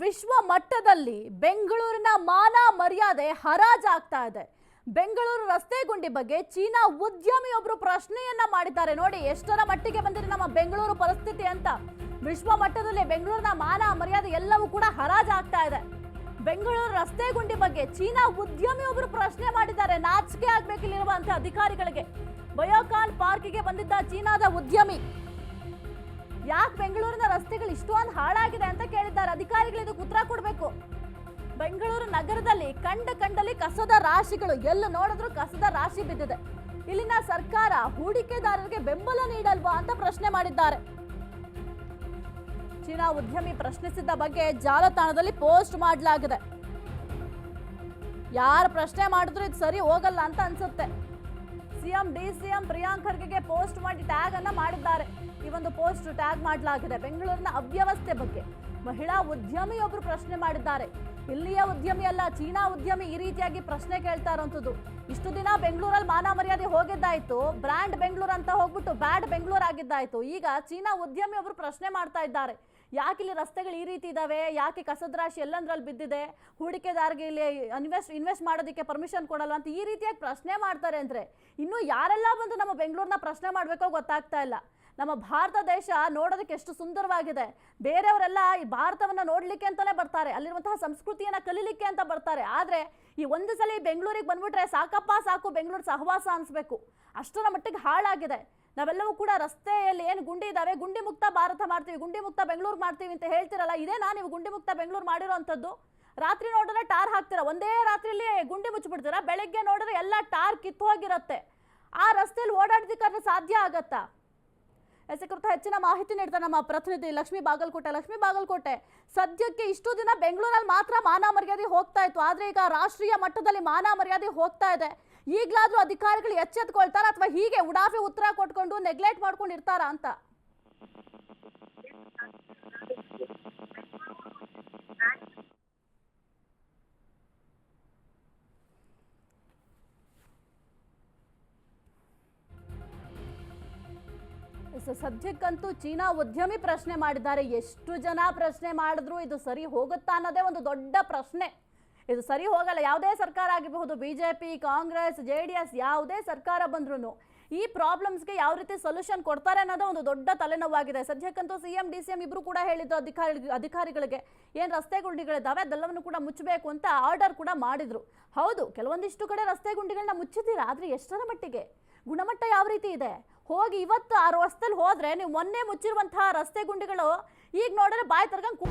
ವಿಶ್ವ ಮಟ್ಟದಲ್ಲಿ ಬೆಂಗಳೂರಿನ ಮಾನ ಮರ್ಯಾದೆ ಹರಾಜಾಗ್ತಾ ಇದೆ. ಬೆಂಗಳೂರು ರಸ್ತೆ ಗುಂಡಿ ಬಗ್ಗೆ ಚೀನಾ ಉದ್ಯಮಿಯೊಬ್ರು ಪ್ರಶ್ನೆಯನ್ನ ಮಾಡಿದ್ದಾರೆ. ನೋಡಿ ಎಷ್ಟರ ಮಟ್ಟಿಗೆ ಬಂದಿದೆ ನಮ್ಮ ಬೆಂಗಳೂರು ಪರಿಸ್ಥಿತಿ ಅಂತ. ವಿಶ್ವ ಮಟ್ಟದಲ್ಲಿ ಬೆಂಗಳೂರಿನ ಮಾನ ಮರ್ಯಾದೆ ಎಲ್ಲವೂ ಕೂಡ ಹರಾಜಾಗ್ತಾ ಇದೆ. ಬೆಂಗಳೂರು ರಸ್ತೆ ಗುಂಡಿ ಬಗ್ಗೆ ಚೀನಾ ಉದ್ಯಮಿಯೊಬ್ರು ಪ್ರಶ್ನೆ ಮಾಡಿದ್ದಾರೆ. ನಾಚಿಕೆ ಆಗ್ಬೇಕಿಲ್ಲಿರುವಂತಹ ಅಧಿಕಾರಿಗಳಿಗೆ. ಬಯೋಕಾನ್ ಪಾರ್ಕಿಗೆ ಬಂದಿದ್ದ ಚೀನಾದ ಉದ್ಯಮಿ. ಯಾಕೆ ಬೆಂಗಳೂರಿನ ರಸ್ತೆಗಳು ಇಷ್ಟೊಂದು ಹಾಳಾಗಿದೆ ಅಂತ ಕೇಳಿದ್ದಾರೆ ಇದಕ್ಕೆ ಉತ್ತರ ಕೊಡಬೇಕು. ಬೆಂಗಳೂರು ನಗರದಲ್ಲಿ ಕಂಡ ಕಂಡಲ್ಲಿ ಕಸದ ರಾಶಿಗಳು, ಎಲ್ಲ ನೋಡಿದ್ರು ಕಸದ ರಾಶಿ ಬಿದ್ದಿದೆ. ಇಲ್ಲಿನ ಸರ್ಕಾರ ಹೂಡಿಕೆದಾರರಿಗೆ ಬೆಂಬಲ ನೀಡಲ್ವಾ ಅಂತ ಪ್ರಶ್ನೆ ಮಾಡಿದ್ದಾರೆ. ಚೀನಾ ಉದ್ಯಮಿ ಪ್ರಶ್ನಿಸಿದ್ದ ಬಗ್ಗೆ ಜಾಲತಾಣದಲ್ಲಿ ಪೋಸ್ಟ್ ಮಾಡಲಾಗಿದೆ. ಯಾರು ಪ್ರಶ್ನೆ ಮಾಡಿದ್ರು ಇದು ಸರಿ ಹೋಗಲ್ಲ ಅಂತ ಅನ್ಸುತ್ತೆ. ಸಿಎಂ, ಡಿ ಸಿಎಂ ಪ್ರಿಯಾಂಕ್ ಖರ್ಗೆಗೆ ಪೋಸ್ಟ್ ಮಾಡಿ ಟ್ಯಾಗ್ ಅನ್ನ ಮಾಡಿದ್ದಾರೆ. ಈ ಒಂದು ಪೋಸ್ಟ್ ಟ್ಯಾಗ್ ಮಾಡಲಾಗಿದೆ ಬೆಂಗಳೂರಿನ ಅವ್ಯವಸ್ಥೆ ಬಗ್ಗೆ. ಮಹಿಳಾ ಉದ್ಯಮಿಯೊಬ್ಬರು ಪ್ರಶ್ನೆ ಮಾಡಿದ್ದಾರೆ. ಇಲ್ಲಿಯ ಉದ್ಯಮಿ ಅಲ್ಲ, ಚೀನಾ ಉದ್ಯಮಿ ಈ ರೀತಿಯಾಗಿ ಪ್ರಶ್ನೆ ಕೇಳ್ತಾ ಇರೋಂಥದ್ದು. ಇಷ್ಟು ದಿನ ಬೆಂಗಳೂರಲ್ಲಿ ಮಾನ ಮರ್ಯಾದೆ ಹೋಗಿದ್ದಾಯ್ತು. ಬ್ರ್ಯಾಂಡ್ ಬೆಂಗಳೂರು ಅಂತ ಹೋಗ್ಬಿಟ್ಟು ಬ್ಯಾಡ್ ಬೆಂಗಳೂರು ಆಗಿದ್ದಾಯ್ತು. ಈಗ ಚೀನಾ ಉದ್ಯಮಿ ಒಬ್ರು ಪ್ರಶ್ನೆ ಮಾಡ್ತಾ ಇದ್ದಾರೆ. ಯಾಕೆ ಇಲ್ಲಿ ರಸ್ತೆಗಳು ಈ ರೀತಿ ಇದ್ದಾವೆ ಯಾಕೆ ಕಸದ ರಾಶಿ ಎಲ್ಲಂದ್ರಲ್ಲಿ ಬಿದ್ದಿದೆ? ಹೂಡಿಕೆದಾರಿಗೆ ಇಲ್ಲಿ ಇನ್ವೆಸ್ಟ್ ಇನ್ವೆಸ್ಟ್ ಮಾಡೋದಕ್ಕೆ ಪರ್ಮಿಷನ್ ಕೊಡಲ್ಲ ಅಂತ ಈ ರೀತಿಯಾಗಿ ಪ್ರಶ್ನೆ ಮಾಡ್ತಾರೆ ಅಂದ್ರೆ, ಇನ್ನು ಯಾರೆಲ್ಲ ಬಂದು ನಮ್ಮ ಬೆಂಗಳೂರನ್ನ ಪ್ರಶ್ನೆ ಮಾಡಬೇಕೋ ಗೊತ್ತಾಗ್ತಾ ಇಲ್ಲ. ನಮ್ಮ ಭಾರತ ದೇಶ ನೋಡೋದಕ್ಕೆ ಎಷ್ಟು ಸುಂದರವಾಗಿದೆ. ಬೇರೆಯವರೆಲ್ಲ ಈ ಭಾರತವನ್ನು ನೋಡಲಿಕ್ಕೆ ಅಂತಲೇ ಬರ್ತಾರೆ. ಅಲ್ಲಿರುವಂತಹ ಸಂಸ್ಕೃತಿಯನ್ನು ಕಲೀಲಿಕ್ಕೆ ಅಂತ ಬರ್ತಾರೆ. ಆದರೆ ಈ ಒಂದು ಸಲ ಬೆಂಗಳೂರಿಗೆ ಬಂದ್ಬಿಟ್ರೆ ಸಾಕಪ್ಪ ಸಾಕು, ಬೆಂಗಳೂರು ಸಹವಾಸ ಅನಿಸ್ಬೇಕು. ಅಷ್ಟರ ಮಟ್ಟಿಗೆ ಹಾಳಾಗಿದೆ. ನಾವೆಲ್ಲವೂ ಕೂಡ ರಸ್ತೆಯಲ್ಲಿ ಏನು ಗುಂಡಿ ಇದ್ದಾವೆ ಗುಂಡಿ ಮುಕ್ತ ಭಾರತ ಮಾಡ್ತೀವಿ, ಗುಂಡಿ ಮುಕ್ತ ಬೆಂಗಳೂರು ಮಾಡ್ತೀವಿ ಅಂತ ಹೇಳ್ತಿರಲ್ಲ, ಇದೇನಾ ನೀವು ಗುಂಡಿ ಮುಕ್ತ ಬೆಂಗಳೂರು ಮಾಡಿರೋವಂಥದ್ದು ರಾತ್ರಿ ನೋಡಿದ್ರೆ ಟಾರ್ ಹಾಕ್ತೀರಾ? ಒಂದೇ ರಾತ್ರಿಯಲ್ಲಿ ಗುಂಡಿ ಮುಚ್ಚಿಬಿಡ್ತೀರಾ? ಬೆಳಗ್ಗೆ ನೋಡಿದ್ರೆ ಎಲ್ಲ ಟಾರ್ ಕಿತ್ತು ಹೋಗಿರುತ್ತೆ. ಆ ರಸ್ತೆಯಲ್ಲಿ ಓಡಾಡೋದಕ್ಕಾದ್ರೆ ಸಾಧ್ಯ ಆಗತ್ತಾ? ಎಸ್ ಕುರಿತ ಹೆಚ್ಚಿನ ಮಾಹಿತಿ ನೀಡ್ತಾರೆ ನಮ್ಮ ಪ್ರತಿನಿಧಿ ಲಕ್ಷ್ಮೀ ಬಾಗಲಕೋಟೆ. ಲಕ್ಷ್ಮೀ ಬಾಗಲಕೋಟೆ, ಸದ್ಯಕ್ಕೆ ಇಷ್ಟು ದಿನ ಬೆಂಗಳೂರಲ್ಲಿ ಮಾತ್ರ ಮಾನ ಮರ್ಯಾದೆ ಹೋಗ್ತಾ ಇತ್ತು. ಆದರೆ ಈಗ ರಾಷ್ಟ್ರೀಯ ಮಟ್ಟದಲ್ಲಿ ಮಾನ ಮರ್ಯಾದೆ ಹೋಗ್ತಾ ಇದೆ. ಈಗಲಾದರೂ ಅಧಿಕಾರಿಗಳು ಎಚ್ಚೆತ್ಕೊಳ್ತಾರ ಅಥವಾ ಹೀಗೆ ಉಡಾಫೆ ಉತ್ತರ ಕೊಟ್ಕೊಂಡು ನೆಗ್ಲೆಕ್ಟ್ ಮಾಡ್ಕೊಂಡು ಇರ್ತಾರ ಅಂತ? ಸದ್ಯಕ್ಕಂತೂ ಚೀನಾ ಉದ್ಯಮಿ ಪ್ರಶ್ನೆ ಮಾಡಿದ್ದಾರೆ. ಎಷ್ಟು ಜನ ಪ್ರಶ್ನೆ ಮಾಡಿದ್ರು ಇದು ಸರಿ ಹೋಗುತ್ತಾ ಅನ್ನೋದೇ ಒಂದು ದೊಡ್ಡ ಪ್ರಶ್ನೆ. ಇದು ಸರಿ ಹೋಗಲ್ಲ. ಯಾವುದೇ ಸರ್ಕಾರ ಆಗಿರಬಹುದು BJP Congress J D S ಯಾವುದೇ ಸರ್ಕಾರ ಬಂದ್ರೂ ಈ ಪ್ರಾಬ್ಲಮ್ಸ್ಗೆ ಯಾವ ರೀತಿ ಸೊಲ್ಯೂಷನ್ ಕೊಡ್ತಾರೆ ಅನ್ನೋದೇ ಒಂದು ದೊಡ್ಡ ತಲೆನೋವಾಗಿದೆ. ಸದ್ಯಕ್ಕಂತೂ C M D C M ಇಬ್ಬರು ಕೂಡ ಹೇಳಿದ್ರು ಅಧಿಕಾರಿ ಅಧಿಕಾರಿಗಳಿಗೆ. ಏನು ರಸ್ತೆ ಗುಂಡಿಗಳಿದ್ದಾವೆ ಅದೆಲ್ಲವನ್ನು ಕೂಡ ಮುಚ್ಚಬೇಕು ಅಂತ ಆರ್ಡರ್ ಕೂಡ ಮಾಡಿದ್ರು. ಹೌದು, ಕೆಲವೊಂದಿಷ್ಟು ಕಡೆ ರಸ್ತೆ ಗುಂಡಿಗಳನ್ನ ಮುಚ್ಚಿದ್ದೀರಾ ಆದರೆ ಎಷ್ಟರ ಮಟ್ಟಿಗೆ? ಗುಣಮಟ್ಟ ಯಾವ ರೀತಿ ಇದೆ? ಹೋಗಿ ಇವತ್ತು ಆ ರಸ್ತೆಲಿ ಹೋದರೆ ನೀವು ಮೊನ್ನೆ ಮುಚ್ಚಿರುವಂತಹ ರಸ್ತೆ ಗುಂಡಿಗಳು ಈಗ ನೋಡಿದ್ರೆ ಬಾಯಿ ತರ್ಗಂಗೆ